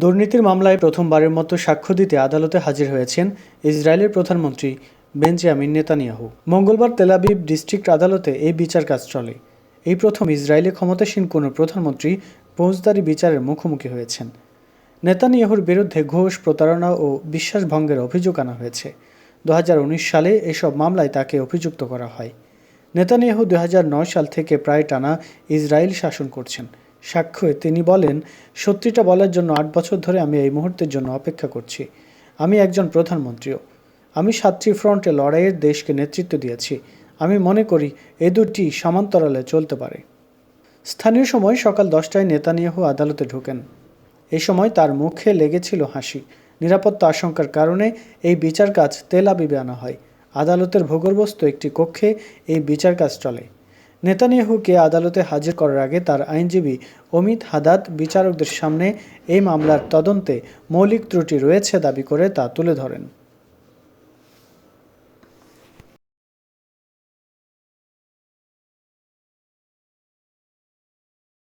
দুর্নীতির মামলায় প্রথমবারের মতো সাক্ষ্য দিতে আদালতে হাজির হয়েছেন ইসরায়েলের প্রধানমন্ত্রী বেঞ্জামিন নেতানিয়াহু। মঙ্গলবার তেলাবিব ডিস্ট্রিক্ট আদালতে এই বিচার কাজ চলে। এই প্রথম ইসরায়েলে ক্ষমতাসীন কোনো প্রধানমন্ত্রী ফৌজদারি বিচারের মুখোমুখি হয়েছেন। নেতানিয়াহুর বিরুদ্ধে ঘোষ, প্রতারণা ও বিশ্বাসভঙ্গের অভিযোগ আনা হয়েছে। দু হাজার উনিশ সালে এসব মামলায় তাকে অভিযুক্ত করা হয়। নেতানিয়াহু দু হাজার নয় সাল থেকে প্রায় টানা ইসরায়েল শাসন করছেন। সাক্ষ্যে তিনি বলেন, সত্যিটা বলার জন্য আট বছর ধরে আমি এই মুহূর্তের জন্য অপেক্ষা করছি। আমি একজন প্রধানমন্ত্রীও। আমি সাতটি ফ্রন্টে লড়াইয়ের দেশকে নেতৃত্ব দিয়েছি। আমি মনে করি এ দুটি সমান্তরালে চলতে পারে। স্থানীয় সময় সকাল দশটায় নেতানিয়াহু আদালতে ঢোকেন। এ সময় তার মুখে লেগেছিল হাসি। নিরাপত্তা আশঙ্কার কারণে এই বিচার কাজ তেল আবিবে আনা হয়। আদালতের ভূগর্ভস্থ একটি কক্ষে এই বিচার কাজ চলে। নেতানিয়াহুকে আদালতে হাজির করার আগে তার আইনজীবী অমিত হাদাদ বিচারকদের সামনে এই মামলার তদন্তে মৌলিক ত্রুটি রয়েছে দাবি করে তা তুলে ধরেন।